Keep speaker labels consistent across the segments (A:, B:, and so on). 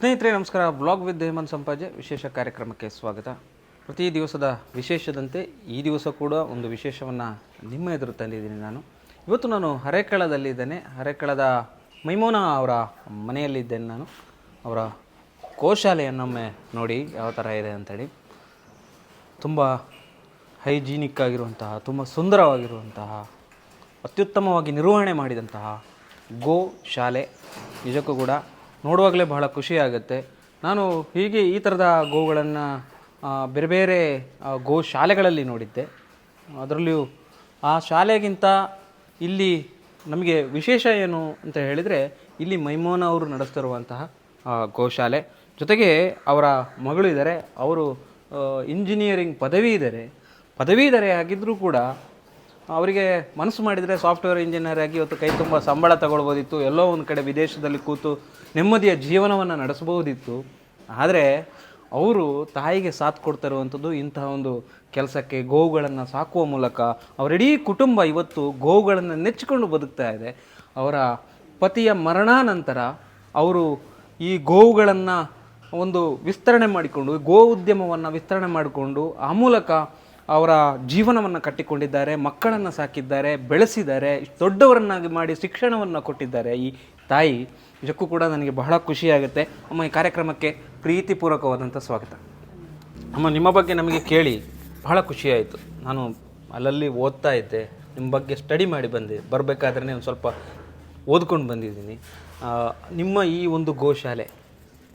A: ಸ್ನೇಹಿತರೆ, ನಮಸ್ಕಾರ. Blog with Hemanth Sampaje. ವಿಶೇಷ ಕಾರ್ಯಕ್ರಮಕ್ಕೆ ಸ್ವಾಗತ. ಪ್ರತಿ ದಿವಸದ ವಿಶೇಷದಂತೆ ಈ ದಿವಸ ಕೂಡ ಒಂದು ವಿಶೇಷವನ್ನು ನಿಮ್ಮ ಎದುರು ತಂದಿದ್ದೀನಿ ನಾನು. ಇವತ್ತು ನಾನು ಹರೇಕಳದಲ್ಲಿದ್ದೇನೆ ಹರೇಕಳದ ಮೈಮೋನ ಅವರ ಮನೆಯಲ್ಲಿದ್ದೇನೆ ನಾನು. ಅವರ ಕೋಶಾಲೆಯನ್ನೊಮ್ಮೆ ನೋಡಿ ಯಾವ ಥರ ಇದೆ ಅಂತೇಳಿ. ತುಂಬ ಹೈಜೀನಿಕ್ ಆಗಿರುವಂತಹ, ತುಂಬ ಸುಂದರವಾಗಿರುವಂತಹ, ಅತ್ಯುತ್ತಮವಾಗಿ ನಿರ್ವಹಣೆ ಮಾಡಿದಂತಹ ಗೋ ಶಾಲೆ. ನಿಜಕ್ಕೂ ಕೂಡ ನೋಡುವಾಗಲೇ ಬಹಳ ಖುಷಿಯಾಗುತ್ತೆ. ನಾನು ಹೀಗೆ ಈ ಥರದ ಗೋಗಳನ್ನು ಬೇರೆ ಬೇರೆ ಗೋ ಶಾಲೆಗಳಲ್ಲಿ ನೋಡಿದ್ದೆ. ಅದರಲ್ಲಿಯೂ ಆ ಶಾಲೆಗಿಂತ ಇಲ್ಲಿ ನಮಗೆ ವಿಶೇಷ ಏನು ಅಂತ ಹೇಳಿದರೆ, ಇಲ್ಲಿ ಮೈಮೋನ ಅವರು ನಡೆಸ್ತಿರುವಂತಹ ಗೋಶಾಲೆ. ಜೊತೆಗೆ ಅವರ ಮಗಳು ಇದ್ದಾರೆ. ಅವರು ಇಂಜಿನಿಯರಿಂಗ್ ಪದವಿ ಇದ್ದಾರೆ. ಪದವೀಧರೆ ಆಗಿದ್ದರೂ ಕೂಡ ಅವರಿಗೆ ಮನಸ್ಸು ಮಾಡಿದರೆ ಸಾಫ್ಟ್ವೇರ್ ಇಂಜಿನಿಯರ್ ಆಗಿ ಇವತ್ತು ಕೈ ತುಂಬ ಸಂಬಳ ತಗೊಳ್ಬೋದಿತ್ತು. ಎಲ್ಲೋ ಒಂದು ಕಡೆ ವಿದೇಶದಲ್ಲಿ ಕೂತು ನೆಮ್ಮದಿಯ ಜೀವನವನ್ನು ನಡೆಸಬಹುದಿತ್ತು. ಆದರೆ ಅವರು ತಾಯಿಗೆ ಸಾಥ್ ಕೊಡ್ತಿರುವಂಥದ್ದು ಇಂತಹ ಒಂದು ಕೆಲಸಕ್ಕೆ ಗೋವುಗಳನ್ನು ಸಾಕುವ ಮೂಲಕ. ಅವರಿಡೀ ಕುಟುಂಬ ಇವತ್ತು ಗೋವುಗಳನ್ನು ನೆಚ್ಚಿಕೊಂಡು ಬದುಕ್ತಾ ಇದೆ. ಅವರ ಪತಿಯ ಮರಣಾನಂತರ ಅವರು ಈ ಗೋವುಗಳನ್ನು ಒಂದು ವಿಸ್ತರಣೆ ಮಾಡಿಕೊಂಡು ಗೋ ಉದ್ಯಮವನ್ನು ವಿಸ್ತರಣೆ ಮಾಡಿಕೊಂಡು ಆ ಮೂಲಕ ಅವರ ಜೀವನವನ್ನು ಕಟ್ಟಿಕೊಂಡಿದ್ದಾರೆ, ಮಕ್ಕಳನ್ನು ಸಾಕಿದ್ದಾರೆ, ಬೆಳೆಸಿದ್ದಾರೆ, ದೊಡ್ಡವರನ್ನಾಗಿ ಮಾಡಿ ಶಿಕ್ಷಣವನ್ನು ಕೊಟ್ಟಿದ್ದಾರೆ ಈ ತಾಯಿ. ನಿಜಕ್ಕೂ ಕೂಡ ನನಗೆ ಬಹಳ ಖುಷಿಯಾಗುತ್ತೆ. ಅಮ್ಮ, ಈ ಕಾರ್ಯಕ್ರಮಕ್ಕೆ ಪ್ರೀತಿಪೂರ್ವಕವಾದಂಥ ಸ್ವಾಗತ. ಅಮ್ಮ, ನಿಮ್ಮ ಬಗ್ಗೆ ನಮಗೆ ಕೇಳಿ ಬಹಳ ಖುಷಿಯಾಯಿತು. ನಾನು ಅಲ್ಲಲ್ಲಿ ಓದ್ತಾ ಇದ್ದೆ, ನಿಮ್ಮ ಬಗ್ಗೆ ಸ್ಟಡಿ ಮಾಡಿ ಬಂದೆ. ಬರಬೇಕಾದ್ರೆ ಒಂದು ಸ್ವಲ್ಪ ಓದ್ಕೊಂಡು ಬಂದಿದ್ದೀನಿ. ನಿಮ್ಮ ಈ ಒಂದು ಗೋಶಾಲೆ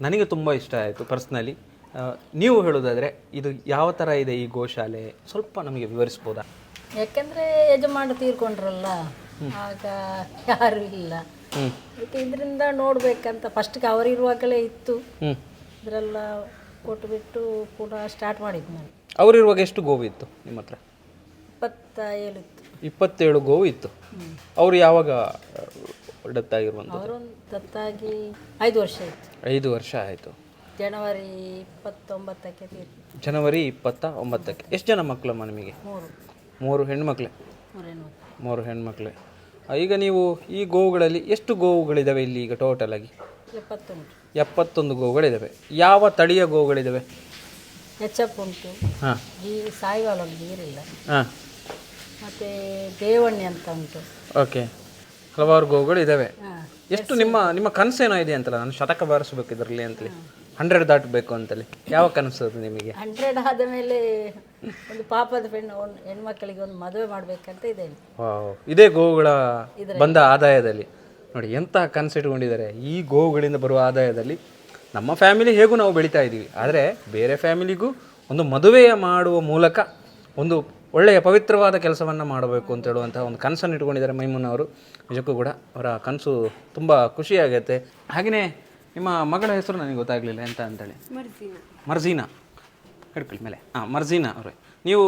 A: ನನಗೆ ತುಂಬ ಇಷ್ಟ ಆಯಿತು ಪರ್ಸ್ನಲಿ. ನೀವು ಹೇಳೋದಾದರೆ ಇದು ಯಾವ ಥರ ಇದೆ ಈ ಗೋಶಾಲೆ? ಸ್ವಲ್ಪ ನಮಗೆ ವಿವರಿಸ್ಬೋದಾ?
B: ಯಾಕಂದ್ರೆ ಯಜಮಾನ ತೀರ್ಕೊಂಡ್ರಲ್ಲ ಆಗ ಯಾರು ಇಲ್ಲ. ಇದರಿಂದ ನೋಡ್ಬೇಕಂತ ಫಸ್ಟ್ಗೆ ಅವರಿರುವಾಗಲೇ ಇತ್ತು. ಇದರೆಲ್ಲ ಕೊಟ್ಟುಬಿಟ್ಟು ಪುನಃ ಸ್ಟಾರ್ಟ್ ಮಾಡಿದ್ದು ನಾನು.
A: ಅವರಿರುವಾಗ ಎಷ್ಟು ಗೋವು ಇತ್ತು ನಿಮ್ಮ ಹತ್ರ?
B: ಇಪ್ಪತ್ತ ಏಳು ಇತ್ತು.
A: ಇಪ್ಪತ್ತೇಳು ಗೋವು ಇತ್ತು. ಅವರು ಯಾವಾಗ ಡೆತ್ತಾಗಿರುವಂಥದ್ದು
B: ಅವರೊಂದು ದತ್ತಾಗಿ ಐದು ವರ್ಷ ಆಯಿತು.
A: ಐದು ವರ್ಷ ಆಯಿತು.
B: ಜನವರಿ ಇಪ್ಪತ್ತೊಂಬತ್ತಕ್ಕೆ ತೀರ್ಪು
A: ಜನವರಿ ಇಪ್ಪತ್ತ ಒಂಬತ್ತಕ್ಕೆ ಎಷ್ಟು ಜನ ಮಕ್ಕಳಮ್ಮ ನಿಮಗೆ?
B: ಮೂರು.
A: ಮೂರು ಹೆಣ್ಮಕ್ಳೇ?
B: ಮೂರೇನು
A: ಮೂರು ಹೆಣ್ಮಕ್ಳೇ. ಆ, ಈಗ ನೀವು ಈ ಗೋವುಗಳಲ್ಲಿ ಎಷ್ಟು ಗೋವುಗಳಿದ್ದಾವೆ ಇಲ್ಲಿ ಈಗ ಟೋಟಲ್ ಆಗಿ?
B: ಎಪ್ಪತ್ತುಂಟು
A: ಎಪ್ಪತ್ತೊಂದು ಗೋವುಗಳಿದ್ದಾವೆ ಯಾವ ತಳಿಯ ಗೋವುಗಳಿದ್ದಾವೆ
B: ಎಫ್ ಉಂಟು.
A: ಹಾಂ.
B: ಈ ಸಾಯಿವಾಲ ನೀರಿಲ್ಲ.
A: ಹಾಂ.
B: ಮತ್ತು ದೇವಣ್ಣೆ ಅಂತ ಉಂಟು.
A: ಓಕೆ. ಹಲವಾರು ಗೋವುಗಳು ಇದಾವೆ
B: ಹಾಂ.
A: ಎಷ್ಟು ನಿಮ್ಮ ನಿಮ್ಮ ಕನಸೇನೋ ಇದೆ ಅಂತಲ್ಲ? ನಾನು ಶತಕ ಬಾರಿಸ್ಬೇಕು ಇದರಲ್ಲಿ ಅಂತೇಳಿ. ಹಂಡ್ರೆಡ್ ದಾಟಬೇಕು ಅಂತೇಳಿ. ಯಾವ ಕನಸು ನಿಮಗೆ?
B: ಹಂಡ್ರೆಡ್ ಆದ ಮೇಲೆ ಒಂದು ಪಾಪದ ಹೆಣ್ಣು ಒಂದು ಹೆಣ್ಮಕ್ಳಿಗೆ ಒಂದು ಮದುವೆ ಮಾಡಬೇಕಂತ ಇದೆ
A: ವಾವ್. ಇದೇ ಗೋವುಗಳ ಬಂದ ಆದಾಯದಲ್ಲಿ. ನೋಡಿ ಎಂತ ಕನಸು ಇಟ್ಕೊಂಡಿದ್ದಾರೆ. ಈ ಗೋವುಗಳಿಂದ ಬರುವ ಆದಾಯದಲ್ಲಿ ನಮ್ಮ ಫ್ಯಾಮಿಲಿ ಹೇಗೂ ನಾವು ಬೆಳೀತಾ ಇದ್ದೀವಿ. ಆದರೆ ಬೇರೆ ಫ್ಯಾಮಿಲಿಗೂ ಒಂದು ಮದುವೆಯ ಮಾಡುವ ಮೂಲಕ ಒಂದು ಒಳ್ಳೆಯ ಪವಿತ್ರವಾದ ಕೆಲಸವನ್ನು ಮಾಡಬೇಕು ಅಂತ ಹೇಳುವಂತಹ ಒಂದು ಕನಸನ್ನು ಇಟ್ಕೊಂಡಿದ್ದಾರೆ ಮೈಮೂನ್ ಅವರು ನಿಜಕ್ಕೂ ಕೂಡ ಅವರ ಕನಸು ತುಂಬ ಖುಷಿಯಾಗುತ್ತೆ ಹಾಗೆಯೇ ನಿಮ್ಮ ಮಗಳ ಹೆಸರು ನನಗೆ ಗೊತ್ತಾಗಲಿಲ್ಲ ಎಂತ ಅಂತೇಳಿ? ಮರ್ಜೀನಾ. ಹಿಡ್ಕೊಳ್ಳಿ ಮೇಲೆ. ಹಾಂ ಮರ್ಜೀನಾ ಅವರೇ. ನೀವು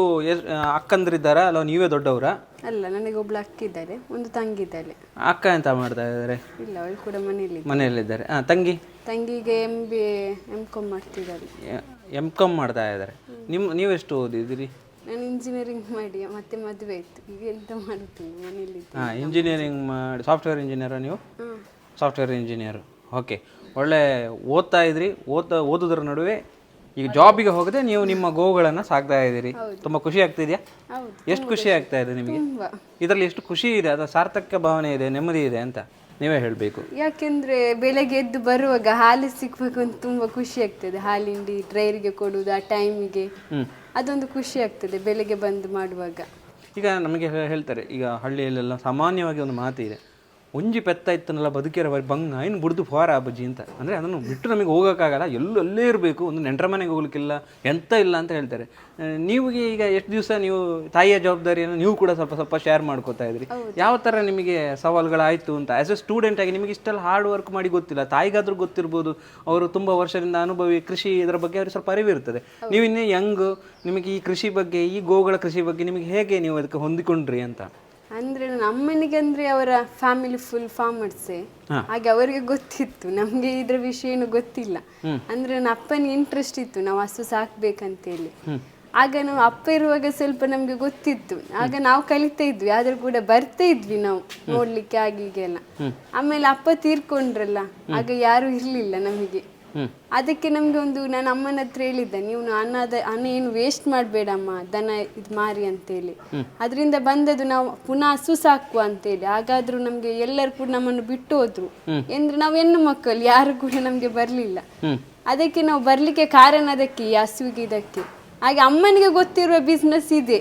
A: ಅಕ್ಕಂದ್ರಿದ್ದಾರಾ ಅಲ್ಲ ನೀವೇ ದೊಡ್ಡವರಾ?
C: ಅಲ್ಲ ನನಗೆ ಒಬ್ಳು ಅಕ್ಕ ಇದ್ದಾರೆ ಒಂದು ತಂಗಿ ಇದ್ದಾಳೆ.
A: ಅಕ್ಕ ಎಂತ ಮಾಡ್ತಾ ಇದ್ದಾರೆ?
C: ಇಲ್ಲ ಅವಳು ಕೂಡ ಮನೆಯಲ್ಲಿ
A: ಮನೆಯಲ್ಲಿದ್ದಾರೆ. ಹಾಂ ತಂಗಿ?
C: ತಂಗಿಗೆ ಎಂ ಬಿ ಎಂ ಕಾಮ್ ಮಾಡ್ತಿದ್ದಾಳೆ.
A: ಎಂ ಕಾಮ್ ಮಾಡ್ತಾ ಇದ್ದಾರೆ. ನಿಮ್ಮ ನೀವೆಷ್ಟು ಓದಿದ್ದೀರಿ?
C: ನಾನು ಇಂಜಿನಿಯರಿಂಗ್ ಮಾಡಿ ಮತ್ತೆ ಮದುವೆ ಇತ್ತು ಈಗ ಎಂತ ಮಾಡುತ್ತೀನಿ ಮನೆಯಲ್ಲಿ
A: ಹಾಂ ಇಂಜಿನಿಯರಿಂಗ್ ಮಾಡಿ ಸಾಫ್ಟ್ವೇರ್ ಇಂಜಿನಿಯರಾ ನೀವು?
C: ಹಾಂ.
A: Software engineer okay. ಒಳ್ಳೆ ಓದ್ತಾ ಇದ್ರಿ ಓದ್ತಾ ಓದೋದ್ರ ನಡುವೆ ಈಗ ಜಾಬಿಗೆ ಹೋಗದೆ ನೀವು ನಿಮ್ಮ ಗೋವುಗಳನ್ನು ಸಾಕ್ತಾ ಇದ್ದೀರಿ. ತುಂಬಾ ಖುಷಿ ಆಗ್ತಿದೆಯಾ? ಎಷ್ಟು ಖುಷಿ ಆಗ್ತಾ ಇದೆ ನಿಮಗೆ? ಇದರಲ್ಲಿ ಎಷ್ಟು ಖುಷಿ ಇದೆ? ಅದು ಸಾರ್ಥಕ ಭಾವನೆ ಇದೆ ನೆಮ್ಮದಿ ಇದೆ ಅಂತ ನೀವೇ ಹೇಳಬೇಕು.
C: ಯಾಕೆಂದ್ರೆ ಬೆಳಗ್ಗೆ ಎದ್ದು ಬರುವಾಗ ಹಾಲು ಸಿಕ್ಬೇಕು ಅಂತ ತುಂಬಾ ಖುಷಿ ಆಗ್ತದೆ. ಹಾಲಿಂಡಿ ಡ್ರೈರಿಗೆ ಕೊಡುವುದು ಆ ಟೈಮಿಗೆ ಅದೊಂದು ಖುಷಿ ಆಗ್ತದೆ ಬೆಳಗ್ಗೆ ಬಂದು ಮಾಡುವಾಗ.
A: ಈಗ ನಮಗೆ ಹೇಳ್ತಾರೆ ಈಗ ಹಳ್ಳಿಯಲ್ಲೆಲ್ಲ ಸಾಮಾನ್ಯವಾಗಿ ಒಂದು ಮಾತಿದೆ. ಒಂಜಿ ಪೆತ್ತ ಇತ್ತನಲ್ಲ ಬದುಕಿರ ಬಂಗ ಏನು ಬುಡ್ದು ಫಾರ ಬಜ್ಜಿ ಅಂತ. ಅಂದರೆ ಅದನ್ನು ಬಿಟ್ಟು ನಮಗೆ ಹೋಗೋಕ್ಕಾಗಲ್ಲ ಎಲ್ಲೂ ಅಲ್ಲೇ ಇರಬೇಕು ಒಂದು ನೆಂಟರ ಮನೆಗೆ ಹೋಗ್ಲಿಕ್ಕಿಲ್ಲ ಎಂಥ ಇಲ್ಲ ಅಂತ ಹೇಳ್ತಾರೆ. ಆ, ನೀವು ಈಗ ಎಷ್ಟು ದಿವಸ ನೀವು ತಾಯಿಯ ಜವಾಬ್ದಾರಿಯನ್ನು ನೀವು ಕೂಡ ಸ್ವಲ್ಪ ಸ್ವಲ್ಪ ಶೇರ್ ಮಾಡ್ಕೋತಾ ಇದ್ರಿ. ಯಾವ ಥರ ನಿಮಗೆ ಸವಾಲುಗಳಾಯಿತು ಅಂತ? ಆ್ಯಸ್ ಎ ಸ್ಟೂಡೆಂಟ್ ಆಗಿ ನಿಮಗೆ ಇಷ್ಟೆಲ್ಲ ಹಾರ್ಡ್ ವರ್ಕ್ ಮಾಡಿ ಗೊತ್ತಿಲ್ಲ ತಾಯಿಗಾದರೂ ಗೊತ್ತಿರ್ಬೋದು ಅವರು ತುಂಬ ವರ್ಷದಿಂದ ಅನುಭವಿ ಕೃಷಿ ಇದರ ಬಗ್ಗೆ ಅವ್ರಿಗೆ ಸ್ವಲ್ಪ ಅರಿವಿರ್ತದೆ ನೀವು ಇನ್ನೇ ಯಂಗ್ ನಿಮಗೆ ಈ ಕೃಷಿ ಬಗ್ಗೆ ಈ ಗೋಗಳ ಕೃಷಿ ಬಗ್ಗೆ ನಿಮಗೆ ಹೇಗೆ ನೀವು ಅದಕ್ಕೆ ಹೊಂದಿಕೊಂಡ್ರಿ ಅಂತ?
C: ಅಂದ್ರೆ ನಮ್ಮನಿಗೆ ಅಂದ್ರೆ ಅವರ ಫ್ಯಾಮಿಲಿ ಫುಲ್ ಫಾರ್ಮರ್ಸೇ ಹಾಗೆ ಅವರಿಗೆ ಗೊತ್ತಿತ್ತು. ನಮ್ಗೆ ಇದ್ರ ವಿಷಯ ಏನು ಗೊತ್ತಿಲ್ಲ. ಅಂದ್ರೆ ನನ್ನ ಅಪ್ಪನಿಗೆ ಇಂಟ್ರೆಸ್ಟ್ ಇತ್ತು ನಾವು ಹಸು ಸಾಕ್ಬೇಕಂತೇಳಿ. ಆಗ ನಾವು ಅಪ್ಪ ಇರುವಾಗ ಸ್ವಲ್ಪ ನಮ್ಗೆ ಗೊತ್ತಿತ್ತು. ಆಗ ನಾವು ಕಲಿತಾ ಇದ್ವಿ. ಆದ್ರೂ ಕೂಡ ಬರ್ತಾ ಇದ್ವಿ ನಾವು ನೋಡ್ಲಿಕ್ಕೆ ಆಗಿಗೆಲ್ಲ ಆಮೇಲೆ ಅಪ್ಪ ತೀರ್ಕೊಂಡ್ರಲ್ಲ. ಆಗ ಯಾರು ಇರ್ಲಿಲ್ಲ ನಮಗೆ. ಅದಕ್ಕೆ ನಮ್ಗೆ ಒಂದು ನಾನು ಅಮ್ಮನ ಹತ್ರ ಹೇಳಿದ್ದೆ ನೀವು ಅನ್ನದ ಅನ್ನ ಏನು ವೇಸ್ಟ್ ಮಾಡಬೇಡಮ್ಮ ದನ ಇದು ಮಾರಿ ಅಂತೇಳಿ. ಅದರಿಂದ ಬಂದದ್ದು ನಾವು ಪುನಃ ಹಸು ಸಾಕುವ ಅಂತೇಳಿ. ಹಾಗಾದ್ರೂ ನಮ್ಗೆ ಎಲ್ಲರೂ ಕೂಡ ನಮ್ಮನ್ನು ಬಿಟ್ಟು ಹೋದ್ರು. ಅಂದ್ರೆ ನಾವು ಹೆಣ್ಣು ಮಕ್ಕಳು ಯಾರು ಕೂಡ ನಮ್ಗೆ ಬರ್ಲಿಲ್ಲ. ಅದಕ್ಕೆ ನಾವು ಬರ್ಲಿಕ್ಕೆ ಕಾರಣ ಅದಕ್ಕೆ ಈ ಹಸುವಿಗೆ ಇದಕ್ಕೆ. ಹಾಗೆ ಅಮ್ಮನಿಗೆ ಗೊತ್ತಿರುವ ಬಿಸ್ನೆಸ್ ಇದೆ.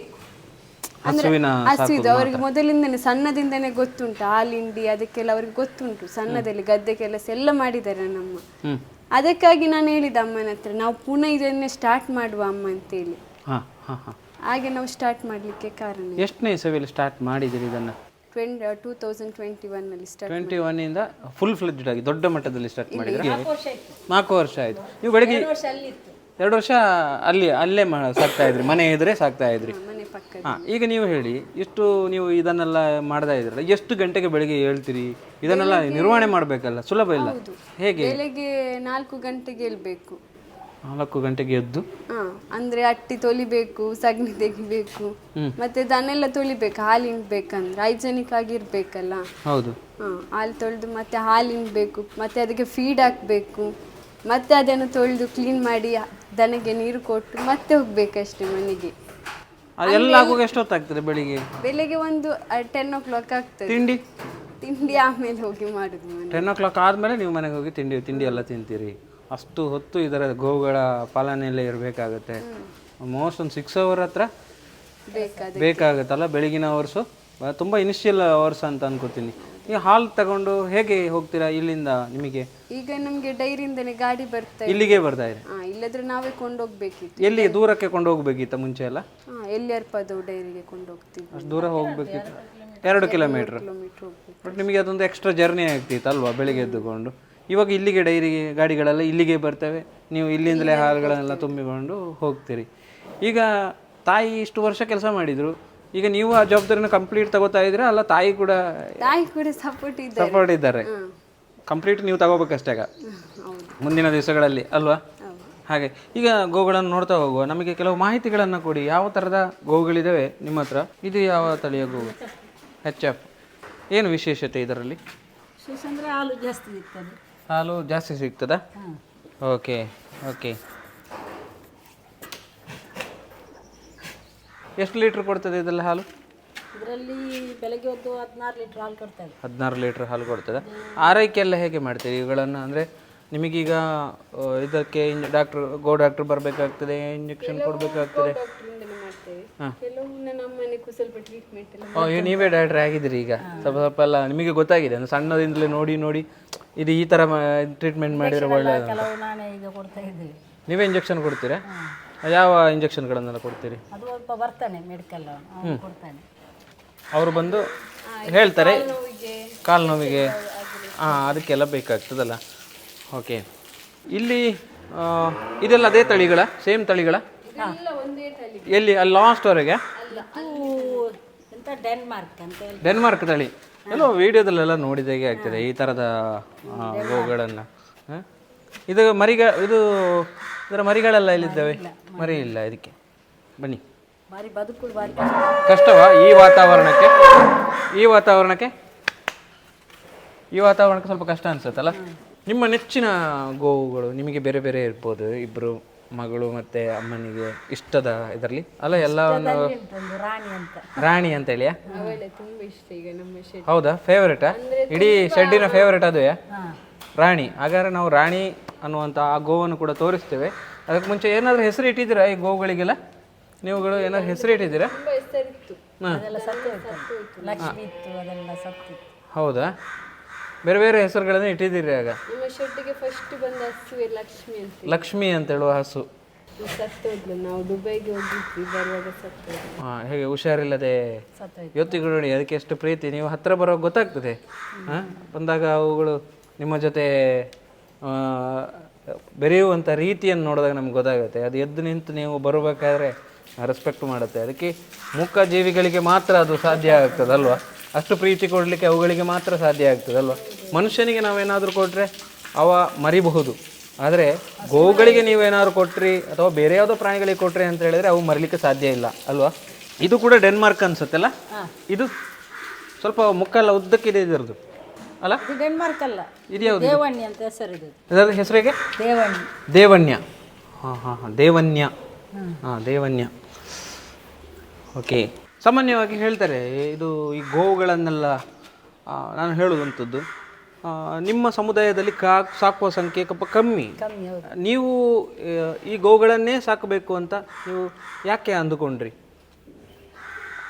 C: ಅಂದ್ರೆ
A: ಹಸುವಿನ
C: ಹಸು ಇದು ಅವರಿಗೆ ಮೊದಲಿಂದನೇ ಸಣ್ಣದಿಂದನೇ ಗೊತ್ತುಂಟು. ಹಾಲಿಂಡಿ ಅದಕ್ಕೆಲ್ಲ ಅವ್ರಿಗೆ ಗೊತ್ತುಂಟು. ಸಣ್ಣದಲ್ಲಿ ಗದ್ದೆ ಕೆಲಸ ಎಲ್ಲ ಮಾಡಿದ್ದಾರೆ ನಮ್ಮ ಅದಕ್ಕಾಗಿ ನಾನು ಹೇಳಿದ ಅಮ್ಮನ ಹತ್ರ ನಾವು ಪುನಃ ಇದನ್ನೇ ಸ್ಟಾರ್ಟ್ ಮಾಡುವ ಅಮ್ಮ ಅಂತೇಳಿ.
A: ಹಾಂ ಹಾಂ ಹಾಂ.
C: ಹಾಗೆ ನಾವು ಸ್ಟಾರ್ಟ್ ಮಾಡಲಿಕ್ಕೆ ಕಾರಣ
A: ಎಷ್ಟನೇ ಇಸವಿಯಲ್ಲಿ ಸ್ಟಾರ್ಟ್ ಮಾಡಿದಿರಿ ಇದನ್ನು?
C: ಟ್ವೆಂಟಿ ಟೂ ತೌಸಂಡ್ ಟ್ವೆಂಟಿ ಒನ್ನಲ್ಲಿ ಸ್ಟಾರ್ಟ್
A: ಟ್ವೆಂಟಿ ಒನ್ನಿಂದ ಫುಲ್ ಫ್ಲೆಡ್ಜ್ ಆಗಿ ದೊಡ್ಡ ಮಟ್ಟದಲ್ಲಿ ಸ್ಟಾರ್ಟ್ ಮಾಡಿದ್ರೆ ನಾಲ್ಕು ವರ್ಷ ಆಯ್ತು. ನೀವು ಬೆಳಗ್ಗೆ ಎರಡು ವರ್ಷ ಅಲ್ಲಿ ಅಲ್ಲೇ ಮಾ ಸಾಕ್ತಾ ಇದ್ರಿ ಮನೆ ಇದ್ರೆ ಸಾಕ್ತಾ ಇದ್ರಿ.
C: ಪಕ್ಕ
A: ಹಾಂ ಈಗ ನೀವು ಹೇಳಿ ಎಷ್ಟು ನೀವು ಇದನ್ನೆಲ್ಲ ಮಾಡ್ತಾ ಇದ್ರಲ್ಲ ಎಷ್ಟು ಗಂಟೆಗೆ ಬೆಳಿಗ್ಗೆ ಹೇಳ್ತೀರಿ? ಇದನ್ನೆಲ್ಲ ನಿರ್ವಹಣೆ ಮಾಡಬೇಕಲ್ಲ ಸುಲಭ ಇಲ್ಲ. ಹೇಗೆ?
C: ಬೆಳಗ್ಗೆ ನಾಲ್ಕು ಗಂಟೆಗೆ ಹೇಳ್ಬೇಕು
A: ನಾಲ್ಕು ಗಂಟೆಗೆ ಎದ್ದು?
C: ಹಾ ಅಂದ್ರೆ ಅಟ್ಟಿ ತೊಳಿಬೇಕು ಸಗಣಿ ತೆಗಿಬೇಕು ಮತ್ತೆ ದನೆಲ್ಲ ತೊಳಿಬೇಕು ಹಾಲು ಹಿಂಡ್ಬೇಕಂದ್ರೆ ಹೈಜೆನಿಕ್ ಆಗಿರ್ಬೇಕಲ್ಲ.
A: ಹೌದು.
C: ಹಾ ಹಾಲು ತೊಳೆದು ಮತ್ತೆ ಹಾಲು ಹಿಂಡ್ಬೇಕು ಮತ್ತೆ ಅದಕ್ಕೆ ಫೀಡ್ ಹಾಕ್ಬೇಕು ಮತ್ತೆ ಅದನ್ನು ತೊಳೆದು ಕ್ಲೀನ್ ಮಾಡಿ ದನಗೆ ನೀರು ಕೊಟ್ಟು ಮತ್ತೆ ಹೋಗ್ಬೇಕಷ್ಟೇ ಮನೆಗೆ.
A: ಅದೆಲ್ಲ ಆಗುವಾಗ ಎಷ್ಟೊತ್ತಾಗ್ತದೆ ಬೆಳಿಗ್ಗೆ?
C: ಬೆಳಿಗ್ಗೆ ಒಂದು ಟೆನ್ ಓ ಕ್ಲಾಕ್ ಆಗ್ತದೆ.
A: ತಿಂಡಿ?
C: ತಿಂಡಿ ಆಮೇಲೆ ಹೋಗಿ ಮಾಡುದು ಮನೆ
A: ಟೆನ್ ಓ ಕ್ಲಾಕ್ ಆದಮೇಲೆ ನೀವು ಮನೆಗೆ ಹೋಗಿ ತಿಂಡಿ ತಿಂಡಿ ಎಲ್ಲ ತಿಂತೀರಿ. ಅಷ್ಟು ಹೊತ್ತು ಇದರ ಗೋವುಗಳ ಪಾಲನೆಯಲ್ಲೇ ಇರಬೇಕಾಗತ್ತೆ. ಮೋಸ್ಟ್ ಒಂದು ಸಿಕ್ಸ್ ಅವರ್ ಹತ್ರ
C: ಬೇಕಾದ.
A: ಬೇಕಾಗುತ್ತಲ್ಲ ಬೆಳಗಿನ ಅವರ್ಸು ತುಂಬ ಇನಿಷಿಯಲ್ ಅವರ್ಸ್ ಅಂತ ಅನ್ಕೋತೀನಿ. ನೀವು ಹಾಲು ತಗೊಂಡು ಹೇಗೆ ಹೋಗ್ತೀರಾ ಇಲ್ಲಿಂದ ನಿಮಗೆ?
C: ಈಗ ನಮಗೆ ಡೈರಿಯಿಂದನೇ ಗಾಡಿ ಬರ್ತಾ ಇದೆ.
A: ಇಲ್ಲಿಗೆ ಬರ್ತಾ ಇದೆ?
C: ಹಾ ಇಲ್ಲದ್ರೆ ನಾವೇ ಕೊಂಡೋಗ್ಬೇಕಿತ್ತು.
A: ಎಲ್ಲಿ ದೂರಕ್ಕೆ ಕೊಂಡು ಹೋಗ್ಬೇಕಿತ್ತ ಮುಂಚೆ ಎಲ್ಲ?
C: ಹಾ ಅರ್ಪದವು ಡೈರಿಗೆ ಕೊಂಡೋಗ್ತೀವಿ.
A: ಅಷ್ಟು ದೂರ ಹೋಗ್ಬೇಕಿತ್ತು. ಎರಡು ಕಿಲೋಮೀಟ್ರ್
C: ಕಿಲೋಮೀಟರ್. ಹೋಗ್ಬೇಕು.
A: ಬಟ್ ನಿಮಗೆ ಅದೊಂದು ಎಕ್ಸ್ಟ್ರಾ ಜರ್ನಿ ಆಗ್ತಿತ್ತು ಅಲ್ವಾ ಬೆಳಿಗ್ಗೆ ಎದ್ದುಕೊಂಡು? ಇವಾಗ ಇಲ್ಲಿಗೆ ಡೈರಿ ಗಾಡಿಗಳೆಲ್ಲ ಇಲ್ಲಿಗೆ ಬರ್ತವೆ. ನೀವು ಇಲ್ಲಿಂದಲೇ ಹಾಲುಗಳನ್ನೆಲ್ಲ ತುಂಬಿಕೊಂಡು ಹೋಗ್ತೀರಿ. ಈಗ ತಾಯಿ ಇಷ್ಟು ವರ್ಷ ಕೆಲಸ ಮಾಡಿದ್ರು. ಈಗ ನೀವು ಆ ಜವಾಬ್ದಾರಿನ ಕಂಪ್ಲೀಟ್ ತಗೋತಾ ಇದ್ದೀರಾ? ಅಲ್ಲ ತಾಯಿ ಕೂಡ
C: ತಾಯಿ ಕೂಡ ಸಪೋರ್ಟ್ ಇದ್ದಾರೆ.
A: ಸಪೋರ್ಟ್ ಇದ್ದಾರೆ. ಕಂಪ್ಲೀಟ್ ನೀವು ತಗೋಬೇಕಷ್ಟೇ ಆಗ ಮುಂದಿನ ದಿವಸಗಳಲ್ಲಿ ಅಲ್ವಾ? ಹಾಗೆ ಈಗ ಗೋಗಳನ್ನು ನೋಡ್ತಾ ಹೋಗುವ ನಮಗೆ ಕೆಲವು ಮಾಹಿತಿಗಳನ್ನು ಕೊಡಿ. ಯಾವ ಥರದ ಗೋವುಗಳಿದ್ದಾವೆ ನಿಮ್ಮ ಹತ್ರ? ಇದು ಯಾವ ತಳಿಯ ಗೋವು ಹೆಚ್ ಎಫ್ ಏನು ವಿಶೇಷತೆ ಇದರಲ್ಲಿ?
B: ಹಾಲು ಜಾಸ್ತಿ ಸಿಗ್ತದೆ.
A: ಹಾಲು ಜಾಸ್ತಿ ಸಿಗ್ತದಾ? ಓಕೆ ಓಕೆ ಎಷ್ಟು ಲೀಟ್ರ್ ಕೊಡ್ತದೆ ಇದೆಲ್ಲ ಹಾಲು?
B: ಇದರಲ್ಲಿ ಬೆಳಗ್ಗೆ ಹೊತ್ತು ಹದಿನಾರು ಲೀಟ್ರ್ ಹಾಲು ಕೊಡ್ತದೆ
A: ಹದಿನಾರು ಲೀಟ್ರ್ ಹಾಲು ಕೊಡ್ತದೆ. ಆರೈಕೆ ಎಲ್ಲ ಹೇಗೆ ಮಾಡ್ತೀರಿ? ಇವುಗಳನ್ನು ಅಂದರೆ ನಿಮಗೀಗ ಇದಕ್ಕೆ ಡಾಕ್ಟರ್ ಗೋ ಡಾಕ್ಟರ್ ಬರಬೇಕಾಗ್ತದೆ ಇಂಜೆಕ್ಷನ್ ಕೊಡಬೇಕಾಗ್ತದೆ. ನೀವೇ ಡಾಕ್ಟ್ರ್ ಆಗಿದ್ದೀರಿ ಈಗ. ಸ್ವಲ್ಪ ಸ್ವಲ್ಪ ಎಲ್ಲ ನಿಮಗೆ ಗೊತ್ತಾಗಿದೆ. ಅಂದ್ರೆ ಸಣ್ಣದಿಂದಲೇ ನೋಡಿ ನೋಡಿ ಇದು ಈ ಥರ ಟ್ರೀಟ್ಮೆಂಟ್ ಮಾಡಿದರೆ ಒಳ್ಳೆಯದು ನೀವೇ ಇಂಜೆಕ್ಷನ್ ಕೊಡ್ತೀರಾ? ಯಾವ ಇಂಜೆಕ್ಷನ್ಗಳನ್ನೆಲ್ಲ ಕೊಡ್ತೀರಿ?
B: ಅದು ಒಬ್ಬ ಬರ್ತಾನೆ ಮೆಡಿಕಲ್ ಅವನು ಕೊಡ್ತಾನೆ.
A: ಅವರು ಬಂದು ಹೇಳ್ತಾರೆ. ಕಾಲು ನೋವಿಗೆ ಹಾಂ ಅದಕ್ಕೆಲ್ಲ ಬೇಕಾಗ್ತದಲ್ಲ. ಓಕೆ ಇಲ್ಲಿ ಆ, ಇದೆಲ್ಲ ಅದೇ ತಳಿಗಳ ಸೇಮ್ ತಳಿಗಳ? ಎಲ್ಲಿ ಅಲ್ಲಿ ಲಾಸ್ಟ್ವರೆಗೆ
B: ಇದು ಎಂತ ಡೆನ್ಮಾರ್ಕ್ ಅಂತ ಹೇಳಿ
A: ಡೆನ್ಮಾರ್ಕ್ ತಳಿ. ಎಲ್ಲೋ ವಿಡಿಯೋದಲ್ಲೆಲ್ಲ ನೋಡಿದಾಗೆ ಆಗ್ತದೆ ಈ ಥರದ ಹ? ಇದು ಮರಿಗ ಇದು ಇದರ ಮರಿಗಳೆಲ್ಲ ಇಲ್ಲಿದ್ದಾವೆ ಮರಿ ಇಲ್ಲ ಇದಕ್ಕೆ. ಬನ್ನಿ. ಕಷ್ಟವಾ? ಈ ವಾತಾವರಣಕ್ಕೆ? ಈ ವಾತಾವರಣಕ್ಕೆ? ಈ ವಾತಾವರಣಕ್ಕೆ ಸ್ವಲ್ಪ ಕಷ್ಟ ಅನ್ಸುತ್ತಲ್ಲ? ನಿಮ್ಮ ನೆಚ್ಚಿನ ಗೋವುಗಳು ನಿಮಗೆ ಬೇರೆ ಬೇರೆ ಇರ್ಬೋದು. ಇಬ್ಬರು ಮಗಳು ಮತ್ತೆ ಅಮ್ಮನಿಗೆ ಇಷ್ಟದ ಇದರಲ್ಲಿ? ಅಲ್ಲ ಎಲ್ಲ ಒಂದು
B: ರಾಣಿ ಅಂತ.
A: ರಾಣಿ ಅಂತ ಹೇಳಿಯಾ?
C: ಅವಳೆ ತುಂಬಾ ಇಷ್ಟ ಈಗ ನಮ್ಮ ಶೆಡ್.
A: ಹೌದಾ? ಫೇವರೇಟಾ ಇಡೀ ಶೆಡ್ಡಿನ ಫೇವರೇಟ್ ಅದುವೇ ರಾಣಿ. ಹಾಗಾದ್ರೆ ನಾವು ರಾಣಿ ಅನ್ನುವಂಥ ಆ ಗೋವನ್ನು ಕೂಡ ತೋರಿಸ್ತೇವೆ. ಅದಕ್ಕೆ ಮುಂಚೆ ಏನಾದರೂ ಹೆಸರು ಇಟ್ಟಿದ್ದೀರಾ ಈ ಗೋವುಗಳಿಗೆಲ್ಲ ನೀವುಗಳು ಏನಾದ್ರು ಹೆಸರು ಇಟ್ಟಿದ್ದೀರಾ?
C: ತುಂಬಾ ಹೆಸರಿತ್ತು
B: ಅದೆಲ್ಲ ಸತ್ತು ಹೋಯ್ತು ಲಕ್ಷ್ಮಿ ಇತ್ತು ಅದೆಲ್ಲ ಸತ್ತಿತ್ತು
A: ಹೌದಾ? ಬೇರೆ ಬೇರೆ ಹೆಸರುಗಳನ್ನು ಇಟ್ಟಿದ್ದೀರಿ ಆಗ?
C: ಫಸ್ಟ್ ಬಂದ ಹಸುವೆ ಲಕ್ಷ್ಮಿ ಅಂತ
A: ಲಕ್ಷ್ಮಿ ಅಂತ ಹೇಳುವ ಹಸು.
C: ನಾವು ದುಬೈಗೆ ಹೋಗಿದ್ವಿ ಬರುವಾಗ ಸತ್ತೋದ್ಲು
A: ಹಾ, ಹೇಗೆ ಹುಷಾರಿಲ್ಲದೆ
B: ಯೋತಿಗಳು
A: ಇವತ್ತಿಗೂ ನೋಡಿ ಅದಕ್ಕೆ ಎಷ್ಟು ಪ್ರೀತಿ. ನೀವು ಹತ್ರ ಬರೋ ಗೊತ್ತಾಗ್ತದೆ. ಹಾ? ಬಂದಾಗ ಅವುಗಳು ನಿಮ್ಮ ಜೊತೆ ಬೆರೆಯುವಂಥ ರೀತಿಯನ್ನು ನೋಡಿದಾಗ ನಮ್ಗೆ ಗೊತ್ತಾಗುತ್ತೆ. ಅದು ಎದ್ದು ನಿಂತು ನೀವು ಬರಬೇಕಾದ್ರೆ ರೆಸ್ಪೆಕ್ಟ್ ಮಾಡುತ್ತೆ. ಅದಕ್ಕೆ ಮುಖ ಜೀವಿಗಳಿಗೆ ಮಾತ್ರ ಅದು ಸಾಧ್ಯ ಆಗ್ತದಲ್ವಾ? ಅಷ್ಟು ಪ್ರೀತಿ ಕೊಡಲಿಕ್ಕೆ ಅವುಗಳಿಗೆ ಮಾತ್ರ ಸಾಧ್ಯ ಆಗ್ತದಲ್ವ? ಮನುಷ್ಯನಿಗೆ ನಾವೇನಾದರೂ ಕೊಟ್ಟರೆ ಅವ ಮರಿಬಹುದು. ಆದರೆ ಗೋವುಗಳಿಗೆ ನೀವೇನಾದ್ರು ಕೊಟ್ಟ್ರಿ ಅಥವಾ ಬೇರೆ ಯಾವುದೋ ಪ್ರಾಣಿಗಳಿಗೆ ಕೊಟ್ರಿ ಅಂತ ಹೇಳಿದ್ರೆ ಅವು ಮರಿಲಿಕ್ಕೆ ಸಾಧ್ಯ ಇಲ್ಲ ಅಲ್ವಾ? ಇದು ಕೂಡ ಡೆನ್ಮಾರ್ಕ್ ಅನ್ಸುತ್ತಲ್ಲ? ಇದು ಸ್ವಲ್ಪ ಮುಖ ಎಲ್ಲ ಉದ್ದಕ್ಕಿದೆ ಇದರದ್ದು. ಅಲ್ಲ?
B: ಇದು ಡೆನ್ಮಾರ್ಕ್ ಅಲ್ಲ.
A: ಇದು ಯಾವುದು
B: ದೇವಣ್ಣಿ ಅಂತ ಹೆಸರಿದು
A: ಇದರ ಹೆಸರಿಗೆ
B: ದೇವಣ್ಣ.
A: ದೇವಣ್ಯ ಹಾಂ ಹಾಂ ಹಾಂ. ದೇವನ್ಯ ಹಾಂ. ದೇವನ್ಯ ಓಕೆ. ಸಾಮಾನ್ಯವಾಗಿ ಹೇಳ್ತಾರೆ ಇದು ಈ ಗೋವುಗಳನ್ನೆಲ್ಲ ನಾನು ಹೇಳುವಂಥದ್ದು ನಿಮ್ಮ ಸಮುದಾಯದಲ್ಲಿ ಕಾ ಸಾಕುವ ಸಂಖ್ಯೆ ಕಪ್ಪ ಕಮ್ಮಿ.
B: ಕಮ್ಮಿ ಹೌದು.
A: ನೀವು ಈ ಗೋವುಗಳನ್ನೇ ಸಾಕಬೇಕು ಅಂತ ನೀವು ಯಾಕೆ ಅಂದುಕೊಂಡ್ರಿ?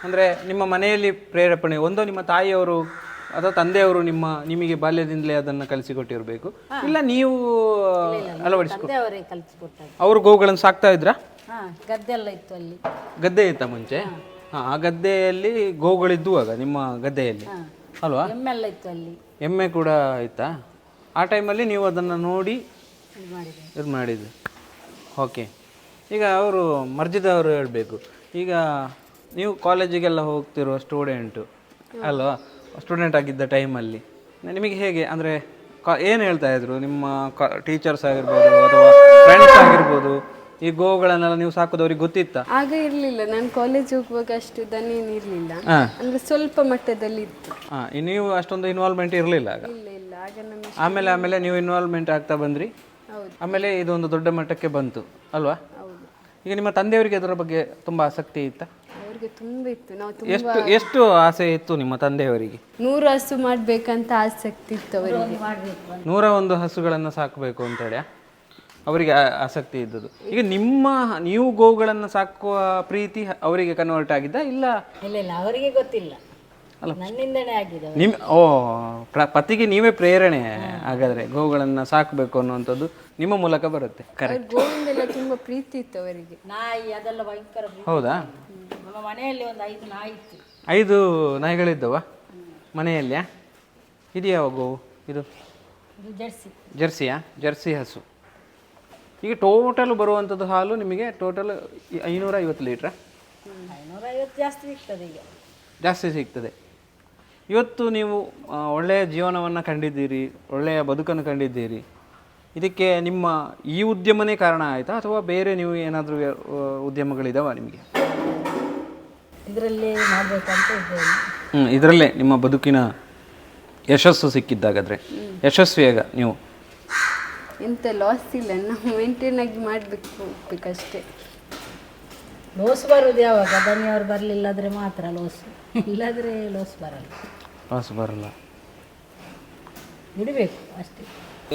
A: ಅಂದರೆ ನಿಮ್ಮ ಮನೆಯಲ್ಲಿ ಪ್ರೇರೇಪಣೆ ಒಂದೋ ನಿಮ್ಮ ತಾಯಿಯವರು ಅಥವಾ ತಂದೆಯವರು ನಿಮ್ಮ ನಿಮಗೆ ಬಾಲ್ಯದಿಂದಲೇ ಅದನ್ನು ಕಲಿಸಿಕೊಟ್ಟಿರಬೇಕು. ಇಲ್ಲ ನೀವು ಅಳವಡಿಸ್ಕೊ
B: ಅವರೇ
A: ಗೋವುಗಳನ್ನು ಸಾಕ್ತಾ ಇದ್ರಾ?
B: ಗದ್ದೆ ಗದ್ದೆಲ್ಲ ಇತ್ತು ಅಲ್ಲಿ.
A: ಗದ್ದೆ ಇತ್ತ ಮುಂಚೆ? ಹಾಂ. ಆ ಗದ್ದೆಯಲ್ಲಿ ಗೋವುಗಳಿದ್ದುವಾಗ ನಿಮ್ಮ ಗದ್ದೆಯಲ್ಲಿ. ಅಲ್ವಾ?
B: ಎಮ್ಮೆಲ್ಲ ಇತ್ತು ಅಲ್ಲಿ.
A: ಎಮ್ಮೆ ಕೂಡ ಇತ್ತಾ? ಆ ಟೈಮಲ್ಲಿ ನೀವು ಅದನ್ನು ನೋಡಿ
B: ಇದು ಮಾಡಿದೆ
A: ಇದು ಮಾಡಿದ್ದು. ಓಕೆ. ಈಗ ಅವರು ಮರ್ಜಿದವರು ಹೇಳಬೇಕು. ಈಗ ನೀವು ಕಾಲೇಜಿಗೆಲ್ಲ ಹೋಗ್ತಿರುವ ಸ್ಟೂಡೆಂಟು ಅಲ್ವಾ? ಸ್ಟೂಡೆಂಟ್ ಆಗಿದ್ದ ಟೈಮಲ್ಲಿ ನಿಮಗೆ ಹೇಗೆ? ಅಂದರೆ ಕಾ ಏನು ಹೇಳ್ತಾ ಇದ್ರು? ನಿಮ್ಮ ಟೀಚರ್ಸ್ ಆಗಿರ್ಬೋದು ಅಥವಾ ಫ್ರೆಂಡ್ಸ್ ಆಗಿರ್ಬೋದು ಈ ಗೋಗಳನ್ನೆಲ್ಲ ನೀವು ಸಾಕೋದವ್ರಿಗೆ ಗೊತ್ತಿತ್ತ?
C: ಆಗ ಇರಲಿಲ್ಲ. ನಾನು ಕಾಲೇಜ್ ಹೋಗುವಾಗ ಅಷ್ಟು ದನೇನು ಇರಲಿಲ್ಲ. ಅಂದ್ರೆ ಸ್ವಲ್ಪ ಮಟ್ಟದಲ್ಲಿ ಇತ್ತು.
A: ಹಾಂ ನೀವು ಅಷ್ಟೊಂದು ಇನ್ವಾಲ್ವ್ಮೆಂಟ್ ಇರಲಿಲ್ಲ ಆಗ?
C: ಇಲ್ಲ ಇಲ್ಲ. ಆಗ ನಮಗೆ
A: ಆಮೇಲೆ ಆಮೇಲೆ ನೀವು ಇನ್ವಾಲ್ವ್ಮೆಂಟ್ ಆಗ್ತಾ ಬಂದ್ರಿ?
C: ಹೌದು.
A: ಆಮೇಲೆ ಇದೊಂದು ದೊಡ್ಡ ಮಟ್ಟಕ್ಕೆ ಬಂತು ಅಲ್ವಾ? ಈಗ ನಿಮ್ಮ ತಂದೆಯವರಿಗೆ ಅದರ ಬಗ್ಗೆ ತುಂಬ ಆಸಕ್ತಿ ಇತ್ತಾ?
C: ಅವ್ರಿಗೆ ತುಂಬ ಇತ್ತು. ನಾವು ತುಂಬ
A: ಎಷ್ಟು ಎಷ್ಟು ಆಸೆ ಇತ್ತು ನಿಮ್ಮ ತಂದೆಯವರಿಗೆ?
C: ನೂರು ಹಸು ಮಾಡ್ಬೇಕಂತ ಆಸಕ್ತಿ ಇತ್ತು ಅವರಿಗೆ.
A: ನೂರ ಒಂದು ಹಸುಗಳನ್ನು ಸಾಕಬೇಕು ಅಂತೇಳಿ ಅವರಿಗೆ ಆ- ಆಸಕ್ತಿ ಇದ್ದದ್ದು. ಈಗ ನಿಮ್ಮ ನೀವು ಗೋವುಗಳನ್ನು ಸಾಕುವ ಪ್ರೀತಿ ಅವರಿಗೆ ಕನ್ವರ್ಟ್ ಆಗಿದ್ದ ಇಲ್ಲ?
B: ಇಲ್ಲ ಇಲ್ಲ ಅವರಿಗೆ ಗೊತ್ತಿಲ್ಲ. ನನ್ನಿಂದನೇ ಆಗಿದೆ.
A: ನಿಮ್ ಓ ಪ್ರ- ಪತಿಗೆ ನೀವೇ ಪ್ರೇರಣೆ ಹಾಗಾದ್ರೆ ಗೋವುಗಳನ್ನು ಸಾಕಬೇಕು ಅನ್ನುವಂಥದ್ದು ನಿಮ್ಮ ಮೂಲಕ ಬರುತ್ತೆ. ಕರೆಕ್ಟ್
C: ಅವ್ರ ಗೋವಿಂದೆಲ್ಲ ತುಂಬಾ ಪ್ರೀತಿ ಇತ್ತು ಅವರಿಗೆ.
B: ನಾಯಿ ಅದೆಲ್ಲ ಭಯಂಕರ
A: ಹೌದಾ?
B: ನಮ್ಮ ಮನೆಯಲ್ಲಿ ಒಂದು ಐದು ನಾಯಿ ಇತ್ತು.
A: ಐದು ನಾಯಿಗಳಿದ್ದವ? ಮನೆಯಲ್ಲಿಯಾ? ಇದು ಯಾವ ಗೋವು? ಇದು
B: ಇದು ಜರ್ಸಿ.
A: ಜರ್ಸಿಯಾ? ಜರ್ಸಿ ಹಸು. ಈಗ ಟೋಟಲ್ ಬರುವಂಥದ್ದು ಹಾಲು ನಿಮಗೆ ಟೋಟಲ್ ಐನೂರ ಐವತ್ತು ಲೀಟ್ರಾ?
B: ಐನೂರ ಐವತ್ತು ಜಾಸ್ತಿ ಸಿಗ್ತದೆ ಈಗ.
A: ಜಾಸ್ತಿ ಸಿಗ್ತದೆ. ಇವತ್ತು ನೀವು ಆ, ಒಳ್ಳೆಯ ಜೀವನವನ್ನು ಕಂಡಿದ್ದೀರಿ ಒಳ್ಳೆಯ ಬದುಕನ್ನು ಕಂಡಿದ್ದೀರಿ. ಇದಕ್ಕೆ ನಿಮ್ಮ ಈ ಉದ್ಯಮನೇ ಕಾರಣ ಆಯಿತಾ ಅಥವಾ ಬೇರೆ ನೀವು ಏನಾದರೂ ಉದ್ಯಮಗಳಿದಾವ ನಿಮಗೆ?
B: ಇದರಲ್ಲಿ ಮಾಡಬೇಕಂತ ಇದ್ದೇನೆ.
A: ಹ್ಞೂ ಇದರಲ್ಲೇ ನಿಮ್ಮ ಬದುಕಿನ ಯಶಸ್ಸು ಸಿಕ್ಕಿದ್ದಾಗಾದ್ರೆ. ಯಶಸ್ವಿಯಾಗ ನೀವು?
C: ಎಂತ ಲಾಸ್ ಇಲ್ಲ ನಾವು ಮೇಂಟೈನ್ ಆಗಿ ಮಾಡಬೇಕು ಹೋಗ್ಬೇಕಷ್ಟೇ
B: ಲೋಸ್ ಬರೋದು ಯಾವಾಗ? ದನಿಯವರು ಬರಲಿಲ್ಲ ಆದರೆ ಮಾತ್ರ ಲೋಸ್ ಇಲ್ಲಾದರೆ ಲೋಸ್ ಬರಲ್ಲ.
A: ಲಾಸ್ ಬರಲ್ಲ.
B: ದುಡಿಬೇಕು ಅಷ್ಟೇ.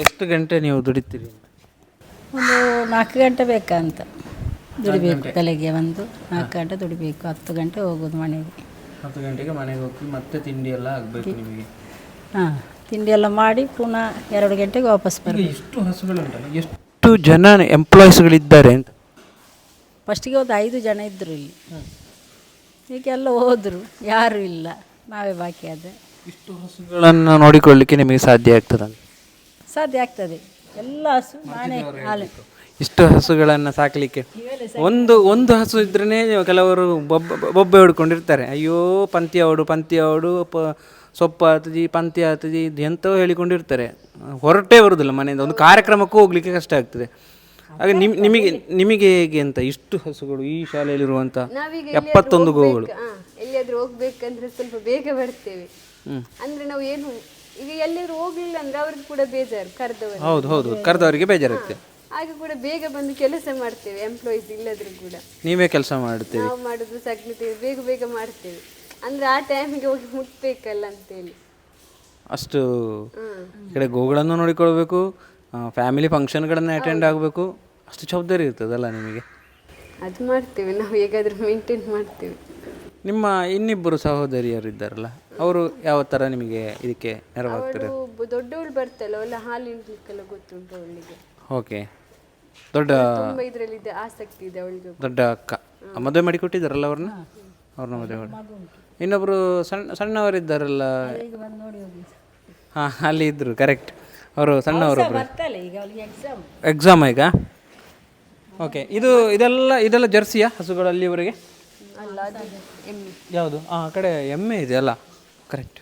A: ಎಷ್ಟು ಗಂಟೆ ನೀವು ದುಡಿತೀರಿ?
B: ಒಂದು ನಾಲ್ಕು ಗಂಟೆ ಬೇಕಂತ. ದುಡಿಬೇಕು ಬೆಳಗ್ಗೆ ಒಂದು ನಾಲ್ಕು ಗಂಟೆ ದುಡಿಬೇಕು ಹತ್ತು ಗಂಟೆ ಹೋಗೋದು ಮನೆಗೆ.
A: ಹತ್ತು ಗಂಟೆಗೆ ಮನೆಗೆ ಹೋಗಿ ಮತ್ತೆ ತಿಂಡಿ ಎಲ್ಲ ಆಗಬೇಕು ನಿಮಗೆ.
B: ಹಾಂ ತಿಂಡಿ ಎಲ್ಲ ಮಾಡಿ ಪುನಃ ಎರಡು ಗಂಟೆಗೆ ವಾಪಸ್ ಬರಬೇಕು.
A: ಎಷ್ಟು ಹಸುಗಳುಂಟಲ್ಲ ಎಷ್ಟು ಜನ ಎಂಪ್ಲಾಯೀಸ್ಗಳಿದ್ದಾರೆ ಅಂತ.
B: ಫಸ್ಟಿಗೆ ಒಂದು ಐದು ಜನ ಇದ್ದರು ಇಲ್ಲಿ. ಈಗ ಎಲ್ಲ ಹೋದರು ಯಾರೂ ಇಲ್ಲ ನಾವೇ ಬಾಕಿ ಆದರೆ.
A: ಇಷ್ಟು ಹಸುಗಳನ್ನು ನೋಡಿಕೊಳ್ಳಿಕ್ಕೆ ನಿಮಗೆ ಸಾಧ್ಯ ಆಗ್ತದೆ?
B: ಸಾಧ್ಯ ಆಗ್ತದೆ. ಎಲ್ಲ ಹಸು ನಾನೇ ಹಾಲು.
A: ಇಷ್ಟು ಹಸುಗಳನ್ನು ಸಾಕಲಿಕ್ಕೆ. ಒಂದು ಒಂದು ಹಸು ಇದ್ರೇ ಕೆಲವರು ಬೊಬ್ಬ ಬೊಬ್ಬೆ ಹೊಡ್ಕೊಂಡಿರ್ತಾರೆ. ಅಯ್ಯೋ ಪಂತಿ ಅವಡು ಪಂತಿ ಅವಡು ಪ ಸೊಪ್ಪು ಆತದಿ ಪಂತಿ ಆತದಿ ಇದು ಎಂಥವೋ ಹೇಳಿಕೊಂಡಿರ್ತಾರೆ. ಹೊರಟೇ ಬರುವುದಿಲ್ಲ ಮನೆಯಿಂದ. ಒಂದು ಕಾರ್ಯಕ್ರಮಕ್ಕೂ ಹೋಗ್ಲಿಕ್ಕೆ ಕಷ್ಟ ಆಗ್ತದೆ. ಹಾಗೆ ನಿಮ್ ನಿಮಗೆ ನಿಮಗೆ ಹೇಗೆ ಅಂತ? ಇಷ್ಟು ಹಸುಗಳು ಈ ಶಾಲೆಯಲ್ಲಿರುವಂಥ ಎಪ್ಪತ್ತೊಂದು ಗೋವುಗಳು.
C: ಹಾ, ಎಲ್ಲಿಯಾದ್ರೂ ಹೋಗ್ಬೇಕಂದ್ರೆ ಸ್ವಲ್ಪ ಬೇಗ ಬರ್ತೇವೆ. ಅಂದ್ರೆ ನಾವು ಏನು ಈಗ ಎಲ್ಲಿಯಾದ್ರೂ ಹೋಗ್ಲಿಲ್ಲ ಅಂದ್ರೆ ಅವ್ರಿಗೆ ಕೂಡ ಬೇಜಾರು ಕರೆದವರು
A: ಹೌದು ಹೌದು. ಕರೆದವರಿಗೆ ಬೇಜಾರಾಗ್ತದೆ.
C: ಆಗ ಕೂಡ ಬೇಗ ಬಂದು ಕೆಲಸ ಮಾಡ್ತೇವೆ ಎಂಪ್ಲಾಯೀಸ್ ಇಲ್ಲದ್ರೂ ಕೂಡ.
A: ನೀವೇ ಕೆಲಸ ಮಾಡ್ತೀವಿ
C: ನಾವು ಮಾಡುದು ಸಗ್ಲಿತೇವೆ ಬೇಗ ಬೇಗ ಮಾಡ್ತೇವೆ. ಅಂದ್ರೆ ಆ ಟೈಮಿಗೆ ಹೋಗಿ ಮುಟ್ಬೇಕಲ್ಲ ಅಂತೇಳಿ.
A: ಅಷ್ಟು ಈ ಕಡೆ ಗೋಗಳನ್ನು ನೋಡಿಕೊಳ್ಬೇಕು ಫ್ಯಾಮಿಲಿ ಫಂಕ್ಷನ್ಗಳನ್ನು ಅಟೆಂಡ್ ಆಗಬೇಕು ಅಷ್ಟು ಜವಾಬ್ದಾರಿ ಇರ್ತದಲ್ಲ ನಿಮಗೆ?
C: ಅದು ಮಾಡ್ತೇವೆ ನಾವು ಹೇಗಾದರೂ ಮೇಂಟೈನ್ ಮಾಡ್ತೇವೆ.
A: ನಿಮ್ಮ ಇನ್ನಿಬ್ಬರು ಸಹೋದರಿಯರು ಇದ್ದಾರಲ್ಲ ಅವರು ಯಾವ ಥರ ನಿಮಗೆ ಇದಕ್ಕೆ ನೆರವಾಗ್ತಾರೆ?
C: ದೊಡ್ಡವಳು ಬರ್ತಲ್ಲ ಅವಳ ಹಾಲು ಹಿಂಡ್ಲಿಕ್ಕೆಲ್ಲ ಗೊತ್ತುಂಟು ಅವಳಿಗೆ.
A: ಓಕೆ ದೊಡ್ಡ
C: ತುಂಬಾ ಇದ್ರಲ್ಲಿ ಇದೆ ಆಸಕ್ತಿ ಇದೆ ಅವಳಿಗೆ.
A: ದೊಡ್ಡ ಅಕ್ಕ. ಮದುವೆ ಮಾಡಿ ಕೊಟ್ಟಿದ್ದಾರಲ್ಲ ಅವ್ರನ್ನ? ಅವ್ರನ್ನ ಮದುವೆ ಮಾಡಿ. ಇನ್ನೊಬ್ಬರು ಸಣ್ಣ ಸಣ್ಣವರಿದ್ದಾರಲ್ಲ?
B: ಈಗ ಬಂದು ನೋಡಿ ಹೋಗಿ
A: ಹಾಂ ಅಲ್ಲಿ ಇದ್ದರು ಕರೆಕ್ಟ್ ಅವರು ಸಣ್ಣವರು
B: ಬರ್ತಾಳೆ ಈಗ ಅವಳಿಗೆ ಎಕ್ಸಾಮ್
A: ಎಕ್ಸಾಮ್ ಈಗ? ಓಕೆ ಇದು ಇದೆಲ್ಲ ಇದೆಲ್ಲ ಜರ್ಸಿಯಾ ಹಸುಗಳಲ್ಲಿ ಅಲ್ಲಿವರೆಗೆ?
C: ಅಲ್ಲ ಅದು ಎಮ್ಮೆ.
A: ಯಾವುದು? ಆ ಕಡೆ ಎಮ್ಮೆ ಇದೆಯಲ್ಲ ಕರೆಕ್ಟ್